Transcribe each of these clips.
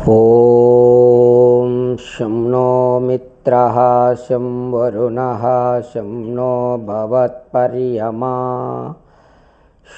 ॐ शं नो मित्रः शं वरुणः शं नो भवत्पर्यमा।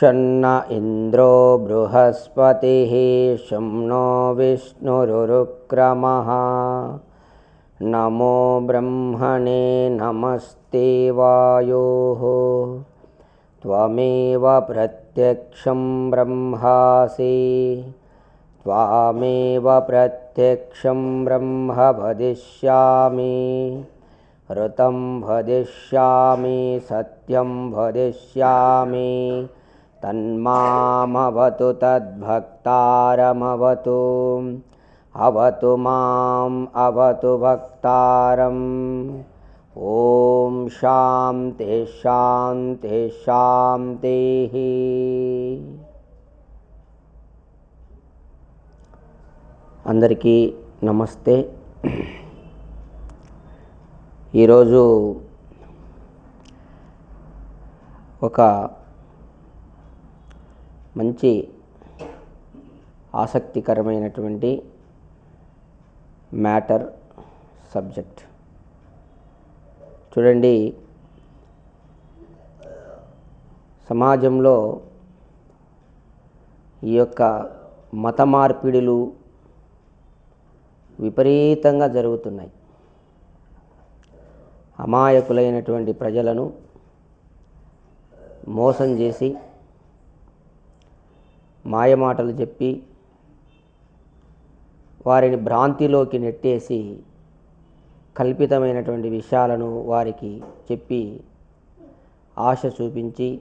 शन्न इन्द्रो बृहस्पतिः शं नो विष्णुरुरुक्रमः। नमो ब्रह्मणे नमस्ते वायोः। त्वमेव प्रत्यक्षं ब्रह्मासि त्वामेव प्रत्यक्षं ब्रह्म वदिष्यामि ऋतं वदिष्यामि सत्यं वदिष्यामि तन्मामवतु तद्भक्तारमवतु अवतु माम् अवतु भक्तारम्। ॐ शान्ति शान्ति शान्तिः అందరికీ నమస్తే. ఈరోజు ఒక మంచి ఆసక్తికరమైనటువంటి మ్యాటర్ సబ్జెక్ట్. చూడండి సమాజంలో ఈ యొక్క మత మార్పిడులు విపరీతంగా జరుగుతున్నాయి. అమాయకులైనటువంటి ప్రజలను మోసం చేసి మాయమాటలు చెప్పి వారిని భ్రాంతిలోకి నెట్టేసి కల్పితమైనటువంటి విషయాలను వారికి చెప్పి ఆశ చూపించి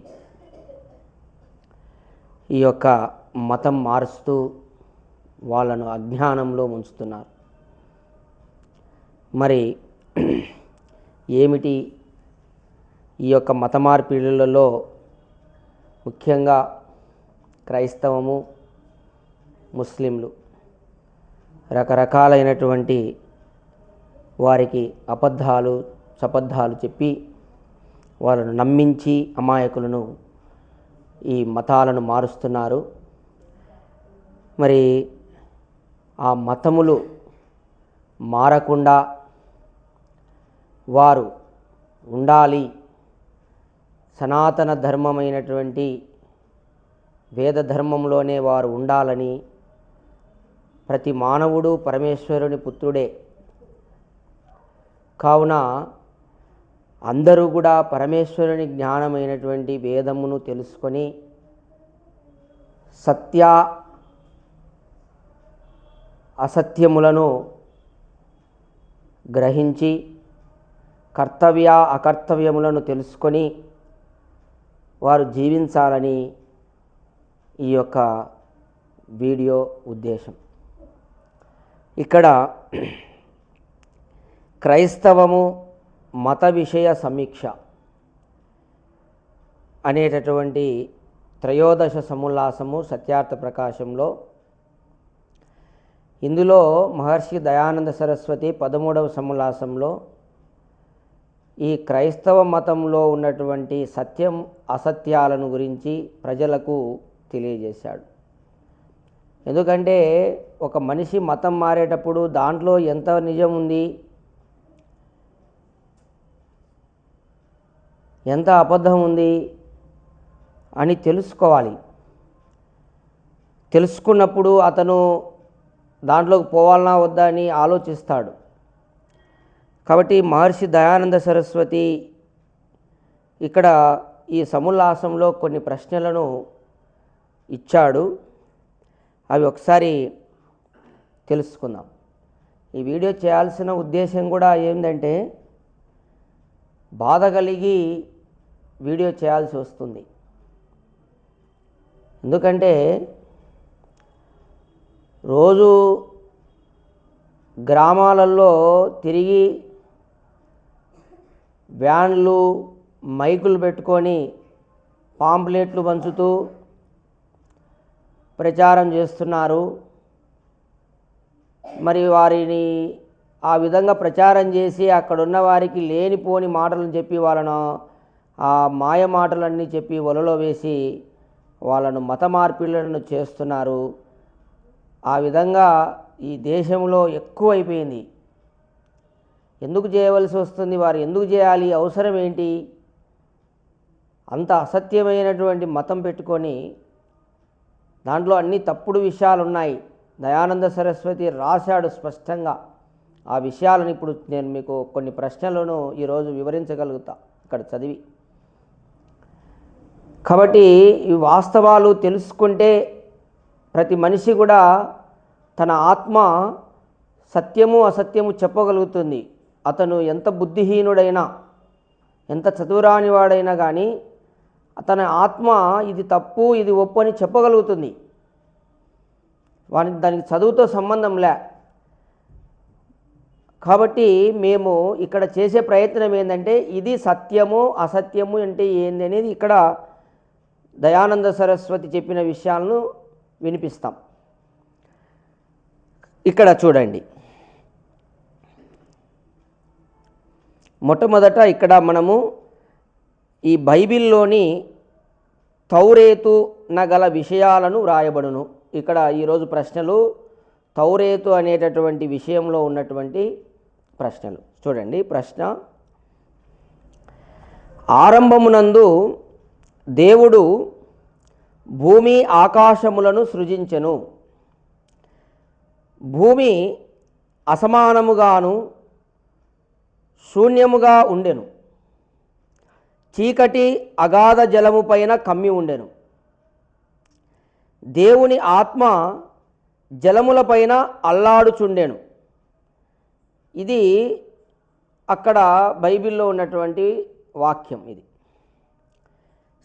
ఈ యొక్క మతం మారుస్తూ వాళ్ళను అజ్ఞానంలో ముంచుతున్నారు. మరి ఏమిటి ఈ యొక్క మత మార్పిడులలో ముఖ్యంగా క్రైస్తవము ముస్లింలు రకరకాలైనటువంటి వారికి అబద్ధాలు సబద్ధాలు చెప్పి వాళ్ళను నమ్మించి అమాయకులను ఈ మతాలను మారుస్తున్నారు. మరి ఆ మతములు మారకుండా వారు ఉండాలి. సనాతన ధర్మమైనటువంటి వేద ధర్మంలోనే వారు ఉండాలని ప్రతి మానవుడు పరమేశ్వరుని పుత్రుడే. కావున అందరూ కూడా పరమేశ్వరుని జ్ఞానమైనటువంటి వేదమును తెలుసుకొని సత్య అసత్యములను గ్రహించి కర్తవ్య అకర్తవ్యములను తెలుసుకొని వారు జీవించాలని ఈ యొక్క వీడియో ఉద్దేశం. ఇక్కడ క్రైస్తవము మత విషయ సమీక్ష అనేటటువంటి త్రయోదశ సముల్లాసము సత్యార్థ ప్రకాశంలో ఇందులో మహర్షి దయానంద సరస్వతి పదమూడవ సముల్లాసంలో ఈ క్రైస్తవ మతంలో ఉన్నటువంటి సత్యం అసత్యాలను గురించి ప్రజలకు తెలియజేశాడు. ఎందుకంటే ఒక మనిషి మతం మారేటప్పుడు దాంట్లో ఎంత నిజం ఉంది? ఎంత అబద్ధం ఉంది? అని తెలుసుకోవాలి. తెలుసుకున్నప్పుడు అతను దాంట్లోకి పోవాలనా వద్దా అని ఆలోచిస్తాడు. కాబట్టి మహర్షి దయానంద సరస్వతి ఇక్కడ ఈ సముల్లాసంలో కొన్ని ప్రశ్నలను ఇచ్చాడు. అవి ఒకసారి తెలుసుకుందాం. ఈ వీడియో చేయాల్సిన ఉద్దేశం కూడా ఏంటంటే బాధ కలిగి వీడియో చేయాల్సి వస్తుంది. ఎందుకంటే రోజు గ్రామాలలో తిరిగి వ్యాన్లు మైకులు పెట్టుకొని పాంప్లెట్లు పంచుతూ ప్రచారం చేస్తున్నారు. మరి వారిని ఆ విధంగా ప్రచారం చేసి అక్కడున్న వారికి లేనిపోని మాటలను చెప్పి వాళ్ళను ఆ మాయ మాటలన్నీ చెప్పి వలలో వేసి వాళ్ళను మత మార్పిళ్ళను చేస్తున్నారు. ఆ విధంగా ఈ దేశంలో ఎక్కువైపోయింది. ఎందుకు చేయవలసి వస్తుంది? వారు ఎందుకు చేయాలి? అవసరం ఏంటి? అంత అసత్యమైనటువంటి మతం పెట్టుకొని దాంట్లో అన్ని తప్పుడు విషయాలు ఉన్నాయి దయానంద సరస్వతి రాశాడు స్పష్టంగా. ఆ విషయాలను ఇప్పుడు నేను మీకు కొన్ని ప్రశ్నలను ఈరోజు వివరించగలుగుతా. ఇక్కడ చదివి. కాబట్టి ఈ వాస్తవాలు తెలుసుకుంటే ప్రతి మనిషి కూడా తన ఆత్మ సత్యము అసత్యము చెప్పగలుగుతుంది. అతను ఎంత బుద్ధిహీనుడైనా ఎంత చదువురానివాడైనా కానీ అతని ఆత్మ ఇది తప్పు ఇది ఒప్పు అని చెప్పగలుగుతుంది. వాని దానికి చదువుతో సంబంధం లే. కాబట్టి మేము ఇక్కడ చేసే ప్రయత్నం ఏంటంటే ఇది సత్యము అసత్యము అంటే ఏంది అనేది ఇక్కడ దయానంద సరస్వతి చెప్పిన విషయాలను వినిపిస్తాం. ఇక్కడ చూడండి. మొట్టమొదట ఇక్కడ మనము ఈ బైబిల్లోని తౌరేతు నగల విషయాలను వ్రాయబడును. ఇక్కడ ఈరోజు ప్రశ్నలు తౌరేతు అనేటటువంటి విషయంలో ఉన్నటువంటి ప్రశ్నలు. చూడండి ప్రశ్న. ఆరంభమునందు దేవుడు భూమి ఆకాశములను సృజించెను. భూమి అసమానముగాను శూన్యముగా ఉండెను. చీకటి అగాధ జలము పైన కమ్మి ఉండెను. దేవుని ఆత్మ జలములపైన అల్లాడుచుండెను. ఇది అక్కడ బైబిల్లో ఉన్నటువంటి వాక్యం ఇది.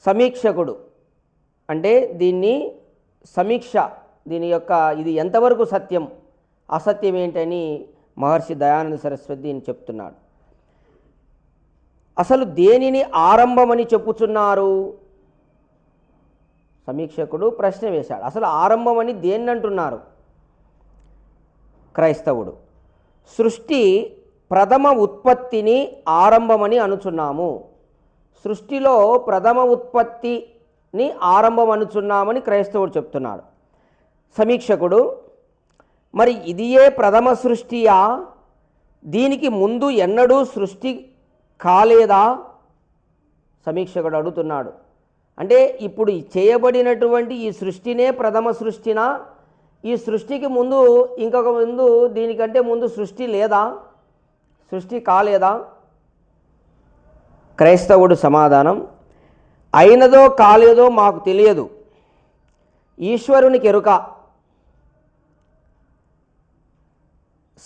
సమీక్షకుడు అంటే దీన్ని సమీక్ష దీని యొక్క ఇది ఎంతవరకు సత్యం అసత్యం ఏంటని మహర్షి దయానంద సరస్వతి దీన్ని చెప్తున్నాడు. అసలు దేనిని ఆరంభమని చెప్పుచున్నారు? సమీక్షకుడు ప్రశ్న వేశాడు. అసలు ఆరంభమని దేన్ని అంటున్నారు క్రైస్తవుడు. సృష్టి ప్రథమ ఉత్పత్తిని ఆరంభమని అనుచున్నాము. సృష్టిలో ప్రథమ ఉత్పత్తిని ఆరంభం అనుచున్నామని క్రైస్తవుడు చెప్తున్నాడు. సమీక్షకుడు మరి ఇదియే ప్రథమ సృష్టియా? దీనికి ముందు ఎన్నడూ సృష్టి కాలేదా? సమీక్షకుడు అడుగుతున్నాడు. అంటే ఇప్పుడు చేయబడినటువంటి ఈ సృష్టినే ప్రథమ సృష్టినా? ఈ సృష్టికి ముందు ఇంకొక ముందు దీనికంటే ముందు సృష్టి లేదా? సృష్టి కాలేదా? క్రైస్తవుడు సమాధానం అయినదో కాలేదో మాకు తెలియదు. ఈశ్వరునికి ఎరుక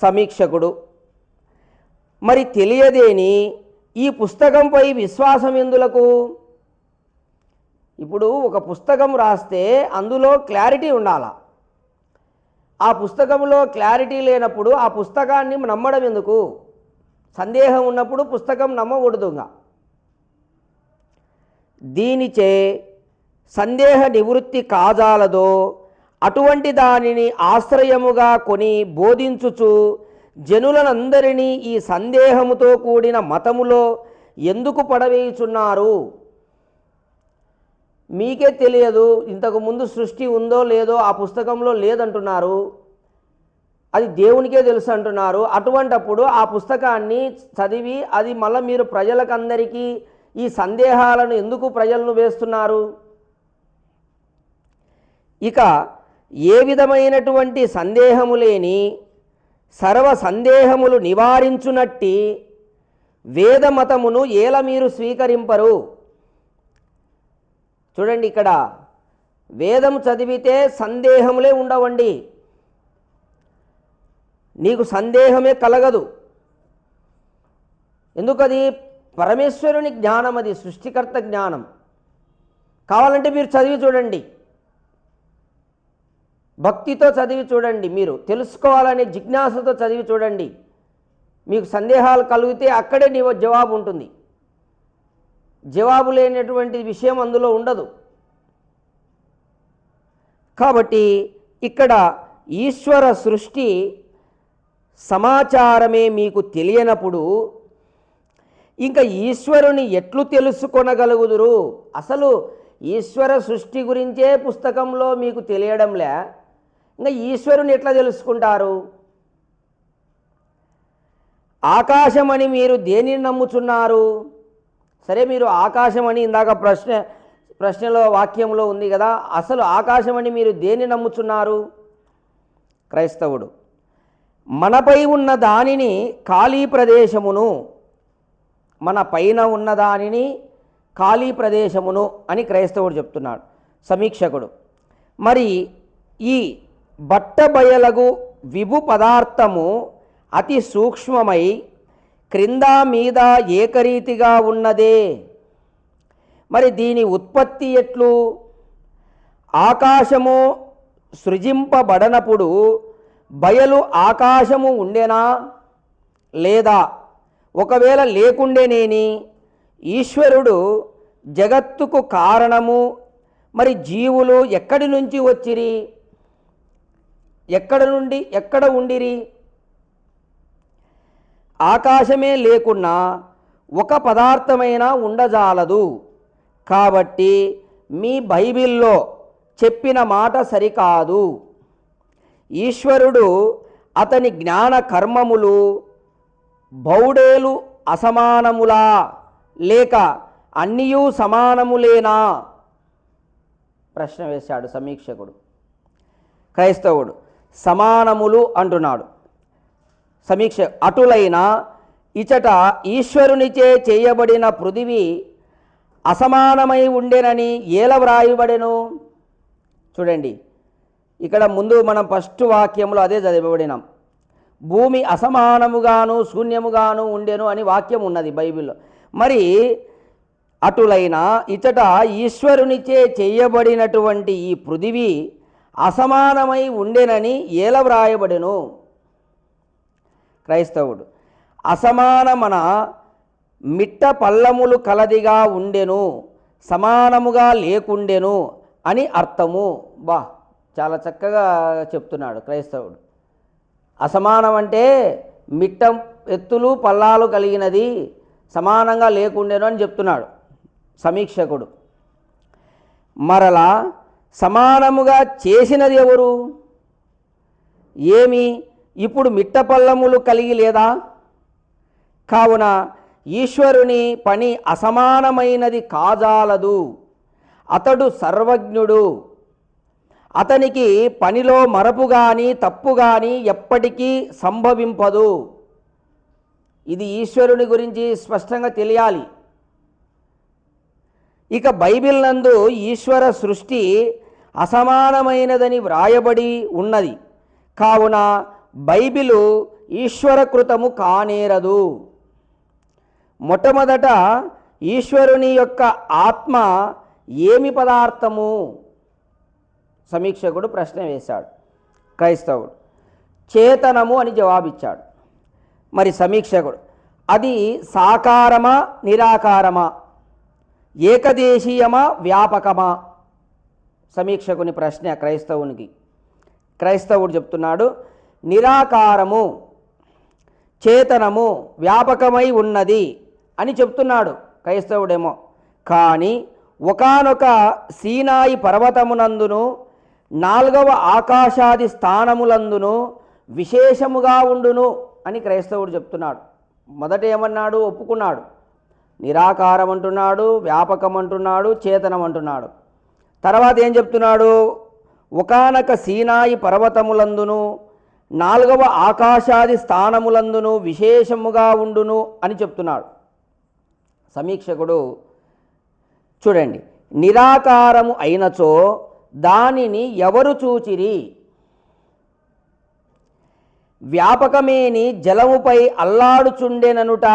సమీక్షకుడు మరి తెలియదేని? ఈ పుస్తకంపై విశ్వాసం ఎందులకు? ఇప్పుడు ఒక పుస్తకం రాస్తే అందులో క్లారిటీ ఉండాల? ఆ పుస్తకంలో క్లారిటీ లేనప్పుడు ఆ పుస్తకాన్ని నమ్మడం ఎందుకు? సందేహం ఉన్నప్పుడు పుస్తకం నమ్మకూడదుగా దీనిచే సందేహ నివృత్తి కాజాలదో అటువంటి దానిని ఆశ్రయముగా కొని బోధించుచు జనులనందరినీ ఈ సందేహముతో కూడిన మతములో ఎందుకు పడవేయుచున్నారు? మీకే తెలియదు ఇంతకు ముందు సృష్టి ఉందో లేదో ఆ పుస్తకంలో లేదంటున్నారు. అది దేవునికే తెలుసు అంటున్నారు. అటువంటప్పుడు ఆ పుస్తకాన్ని చదివి అది మళ్ళీ మీరు ప్రజలకందరికీ ఈ సందేహాలను ఎందుకు ప్రజలను వేస్తున్నారు? ఇక ఏ విధమైనటువంటి సందేహము లేని సర్వ సందేహములు నివారించునట్టి వేదమతమును ఏల మీరు స్వీకరింపరు. చూడండి ఇక్కడ వేదం చదివితే సందేహములే ఉండవండి. నీకు సందేహమే కలగదు. ఎందుకది? పరమేశ్వరుని జ్ఞానం అది సృష్టికర్త జ్ఞానం. కావాలంటే మీరు చదివి చూడండి. భక్తితో చదివి చూడండి మీరు తెలుసుకోవాలనే జిజ్ఞాసతో చదివి చూడండి. మీకు సందేహాలు కలిగితే అక్కడే నీ జవాబు ఉంటుంది. జవాబు లేనటువంటి విషయం అందులో ఉండదు. కాబట్టి ఇక్కడ ఈశ్వర సృష్టి సమాచారమే మీకు తెలియనప్పుడు ఇంకా ఈశ్వరుని ఎట్లు తెలుసుకొనగలుగుదురు? అసలు ఈశ్వర సృష్టి గురించే పుస్తకంలో మీకు తెలియడంలే. ఇంకా ఈశ్వరుని ఎట్లా తెలుసుకుంటారు? ఆకాశమని మీరు దేనిని నమ్ముచున్నారు? సరే మీరు ఆకాశమని ఇందాక ప్రశ్న ప్రశ్నలో వాక్యంలో ఉంది కదా అసలు ఆకాశమని మీరు దేన్ని నమ్ముచున్నారు? క్రైస్తవుడు. మనపై ఉన్న దానిని ఖాళీ ప్రదేశమును మన పైన ఉన్న దానిని ఖాళీ ప్రదేశమును అని క్రైస్తవుడు చెప్తున్నాడు సమీక్షకుడు. మరి ఈ బట్టబయలగు విభు పదార్థము అతి సూక్ష్మమై క్రింద మీద ఏకరీతిగా ఉన్నదే. మరి దీని ఉత్పత్తి ఎట్లు? ఆకాశము సృజింపబడనప్పుడు బయలు ఆకాశము ఉండేనా? లేదా ఒకవేళ లేకుండేనేని ఈశ్వరుడు జగత్తుకు కారణము మరి జీవులు ఎక్కడి నుంచి వచ్చిరి? ఎక్కడ నుండి ఎక్కడ ఉండిరి? ఆకాశమే లేకున్నా ఒక పదార్థమైనా ఉండజాలదు. కాబట్టి మీ బైబిల్లో చెప్పిన మాట సరికాదు. ఈశ్వరుడు అతని జ్ఞాన కర్మములు బౌడేలు అసమానములా లేక అన్నీయూ సమానములేనా? ప్రశ్న వేశాడు సమీక్షకుడు క్రైస్తవుడు. సమానములు అంటున్నాడు. సమీక్ష అటులైన ఇచట ఈశ్వరునిచే చేయబడిన పృథివీ అసమానమై ఉండేనని ఏల వ్రాయబడెను? చూడండి. ఇక్కడ ముందు మనం ఫస్ట్ వాక్యంలో అదే చదివబడినాం. భూమి అసమానముగాను శూన్యముగాను ఉండెను అని వాక్యం ఉన్నది బైబిల్లో. మరి అటులైన ఇచట ఈశ్వరునిచే చేయబడినటువంటి ఈ పృథివీ అసమానమై ఉండెనని ఏల వ్రాయబడెను క్రైస్తవుడు అసమానమన మిట్ట పల్లములు కలదిగా ఉండెను సమానముగా లేకుండెను అని అర్థము. బా చాలా చక్కగా చెప్తున్నాడు క్రైస్తవుడు. అసమానం అంటే మిట్ట ఎత్తులు పల్లాలు కలిగినది సమానంగా లేకుండెను అని చెప్తున్నాడు సమీక్షకుడు. మరలా సమానముగా చేసినది ఎవరు? ఏమి? ఇప్పుడు మిట్టపల్లములు కలిగి లేదా? కావున ఈశ్వరుని పని అసమానమైనది కాజాలదు. అతడు సర్వజ్ఞుడు. అతనికి పనిలో మరపు కానీ తప్పు కానీ ఎప్పటికీ సంభవింపదు. ఇది ఈశ్వరుని గురించి స్పష్టంగా తెలియాలి. ఇక బైబిల్ నందు ఈశ్వర సృష్టి అసమానమైనదని వ్రాయబడి ఉన్నది. కావున బైబిలు ఈశ్వరకృతము కానేరదు. మొట్టమొదట ఈశ్వరుని యొక్క ఆత్మ ఏమి పదార్థము? సమీక్షకుడు ప్రశ్న వేశాడు. క్రైస్తవుడు. చేతనము అని జవాబిచ్చాడు. మరి సమీక్షకుడు అది సాకారమా నిరాకారమా? ఏకదేశీయమా వ్యాపకమా? సమీక్షకుని ప్రశ్న క్రైస్తవునికి. క్రైస్తవుడు చెప్తున్నాడు నిరాకారము చేతనము వ్యాపకమై ఉన్నది అని చెప్తున్నాడు క్రైస్తవుడేమో. కానీ ఒకానొక సీనాయి పర్వతమునందును నాలుగవ ఆకాశాది స్థానములందును విశేషముగా ఉండును అని క్రైస్తవుడు చెప్తున్నాడు. మొదట ఏమన్నాడు ఒప్పుకున్నాడు. నిరాకారం అంటున్నాడు వ్యాపకం అంటున్నాడు చేతనం అంటున్నాడు తర్వాత ఏం చెప్తున్నాడు? ఒకనక సీనాయి పర్వతములందును నాలుగవ ఆకాశాది స్థానములందును విశేషముగా ఉండును అని చెప్తున్నాడు. సమీక్షకుడు చూడండి నిరాకారము అయినచో దానిని ఎవరు చూచిరి? వ్యాపకమేని జలముపై అల్లాడుచుండెననుట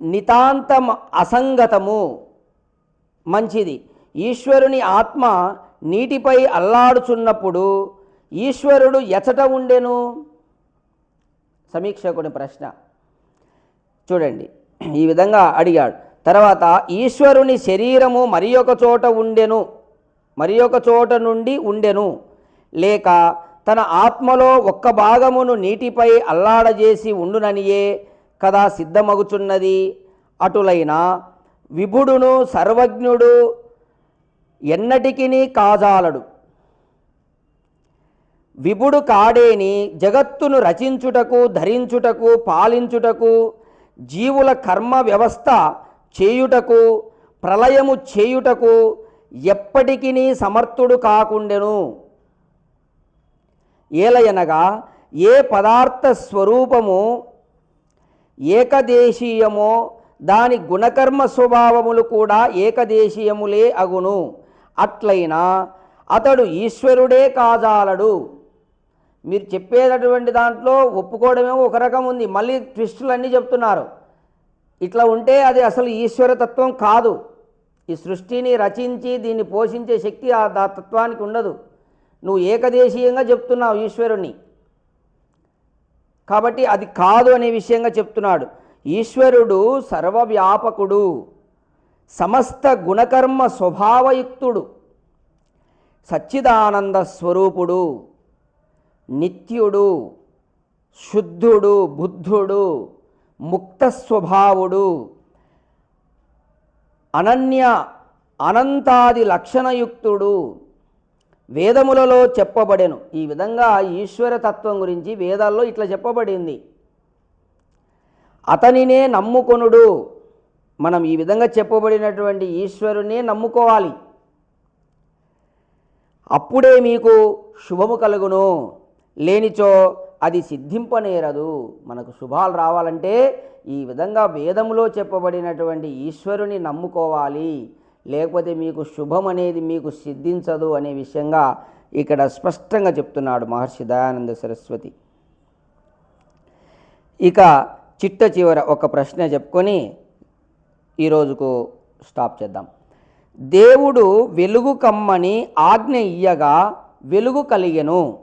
నితాంతం అసంగతము మంచిది. ఈశ్వరుని ఆత్మ నీటిపై అల్లాడుచున్నప్పుడు ఈశ్వరుడు ఎచట ఉండెను? సమీక్షకుని ప్రశ్న. చూడండి ఈ విధంగా అడిగాడు. తర్వాత ఈశ్వరుని శరీరము మరి ఒక చోట ఉండెను? మరి ఒక చోట నుండి ఉండెను? లేక తన ఆత్మలో ఒక్క భాగమును నీటిపై అల్లాడజేసి ఉండుననియే కదా సిద్ధమగుచున్నది? అటులైన విభుడును సర్వజ్ఞుడు ఎన్నటికినీ కాజాలడు. విభుడు కాడేని జగత్తును రచించుటకు ధరించుటకు పాలించుటకు జీవుల కర్మ వ్యవస్థ చేయుటకు ప్రళయము చేయుటకు ఎప్పటికీ సమర్థుడు కాకుండెను. ఏలయనగా ఏ పదార్థ స్వరూపము ఏకదేశీయమో దాని గుణకర్మ స్వభావములు కూడా ఏకదేశీయములే అగును. అట్లయినా అతడు ఈశ్వరుడే కాజాలడు. మీరు చెప్పేటటువంటి దాంట్లో ఒప్పుకోవడమేమో ఒక రకం ఉంది. మళ్ళీ ట్విస్టులు అన్నీ చెప్తున్నారు. ఇట్లా ఉంటే అది అసలు ఈశ్వరతత్వం కాదు. ఈ సృష్టిని రచించి దీన్ని పోషించే శక్తి ఆ దా తత్వానికి ఉండదు. నువ్వు ఏకదేశీయంగా చెప్తున్నావు ఈశ్వరుణ్ణి. కాబట్టి అది కాదు అనే విషయంగా చెప్తున్నాడు. ఈశ్వరుడు సర్వవ్యాపకుడు. సమస్త గుణకర్మ స్వభావయుక్తుడు సచ్చిదానంద స్వరూపుడు నిత్యుడు శుద్ధుడు బుద్ధుడు ముక్త స్వభావుడు అనన్య అనంతాది లక్షణయుక్తుడు వేదములలో చెప్పబడెను. ఈ విధంగా ఈశ్వరతత్వం గురించి వేదాల్లో ఇట్లా చెప్పబడింది. అతనినే నమ్ముకొనుడు. మనం ఈ విధంగా చెప్పబడినటువంటి ఈశ్వరునే నమ్ముకోవాలి. అప్పుడే మీకు శుభము కలుగును. లేనిచో అది సిద్ధింపనేరదు. మనకు శుభాలు రావాలంటే ఈ విధంగా వేదములో చెప్పబడినటువంటి ఈశ్వరుని నమ్ముకోవాలి. లేకపోతే మీకు శుభం అనేది మీకు సిద్ధించదు అనే విషయంగా ఇక్కడ స్పష్టంగా చెప్తున్నాడు మహర్షి దయానంద సరస్వతి. ఇక చిట్ట చివర ఒక ప్రశ్న చెప్పుకొని ఈరోజుకు స్టాప్ చేద్దాం. దేవుడు వెలుగు కమ్మని ఆజ్ఞ ఇయ్యగా వెలుగు కలిగెను.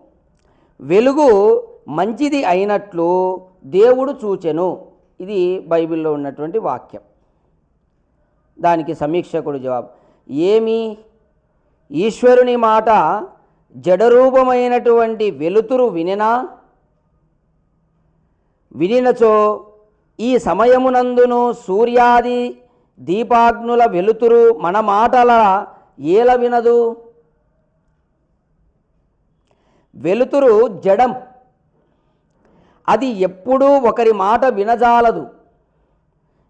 వెలుగు మంచిది అయినట్లు దేవుడు చూచెను. ఇది బైబిల్లో ఉన్నటువంటి వాక్యం. దానికి సమీక్షకుడు జవాబు ఏమి? ఈశ్వరుని మాట జడరూపమైనటువంటి వెలుతురు వినినా? వినినచో ఈ సమయమునందును సూర్యాది దీపాగ్నుల వెలుతురు మన మాటల ఏల వినదు. వెలుతురు జడం. అది ఎప్పుడూ ఒకరి మాట వినజాలదు.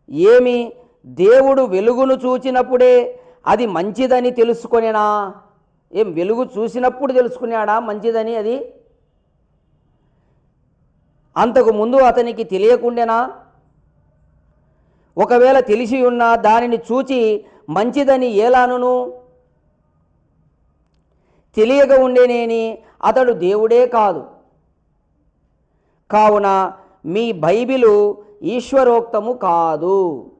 ఏమి? దేవుడు వెలుగును చూచినప్పుడే అది మంచిదని తెలుసుకొనేనా? ఏం వెలుగు చూసినప్పుడు తెలుసుకున్నాడా మంచిదని అది? అంతకు ముందు అతనికి తెలియకుండానా? ఒకవేళ తెలిసి ఉన్నా దానిని చూచి మంచిదని ఏలానును? తెలియక ఉండేనేని అతడు దేవుడే కాదు. కావున మీ బైబిలు ఈశ్వరోక్తము కాదు.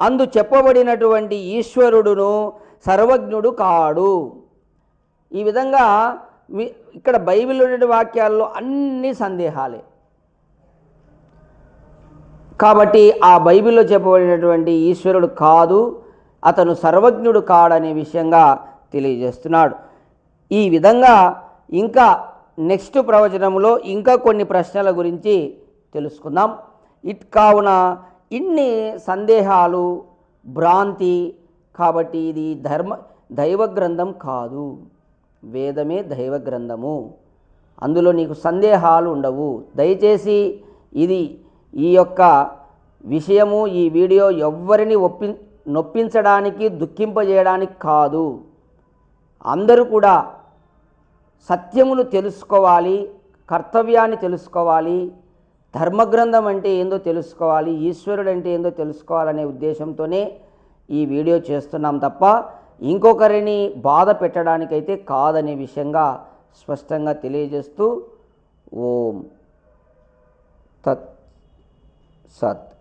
అందు చెప్పబడినటువంటి ఈశ్వరుడును సర్వజ్ఞుడు కాడు. ఈ విధంగా మీ ఇక్కడ బైబిల్ ఉన్నటువంటి వాక్యాల్లో అన్ని సందేహాలే. కాబట్టి ఆ బైబిల్లో చెప్పబడినటువంటి ఈశ్వరుడు కాదు అతను సర్వజ్ఞుడు కాడనే విషయంగా తెలియజేస్తున్నాడు. ఈ విధంగా ఇంకా నెక్స్ట్ ప్రవచనంలో ఇంకా కొన్ని ప్రశ్నల గురించి తెలుసుకుందాం. ఇట్ కావున ఇన్ని సందేహాలు భ్రాంతి కాబట్టి ఇది ధర్మ దైవ గ్రంథం కాదు. వేదమే దైవ గ్రంథము. అందులో నీకు సందేహాలు ఉండవు. దయచేసి ఇది ఈ యొక్క విషయము ఈ వీడియో ఎవ్వరిని ఒప్పి నొప్పించడానికి దుఃఖింపజేయడానికి కాదు. అందరూ కూడా సత్యమును తెలుసుకోవాలి కర్తవ్యాన్ని తెలుసుకోవాలి ధర్మగ్రంథం అంటే ఏందో తెలుసుకోవాలి ఈశ్వరుడు అంటే ఏందో తెలుసుకోవాలనే ఉద్దేశంతోనే ఈ వీడియో చేస్తున్నాం తప్ప ఇంకొకరిని బాధ పెట్టడానికైతే కాదనే విషయంగా స్పష్టంగా తెలియజేస్తూ ఓం తత్ ਸੱਤ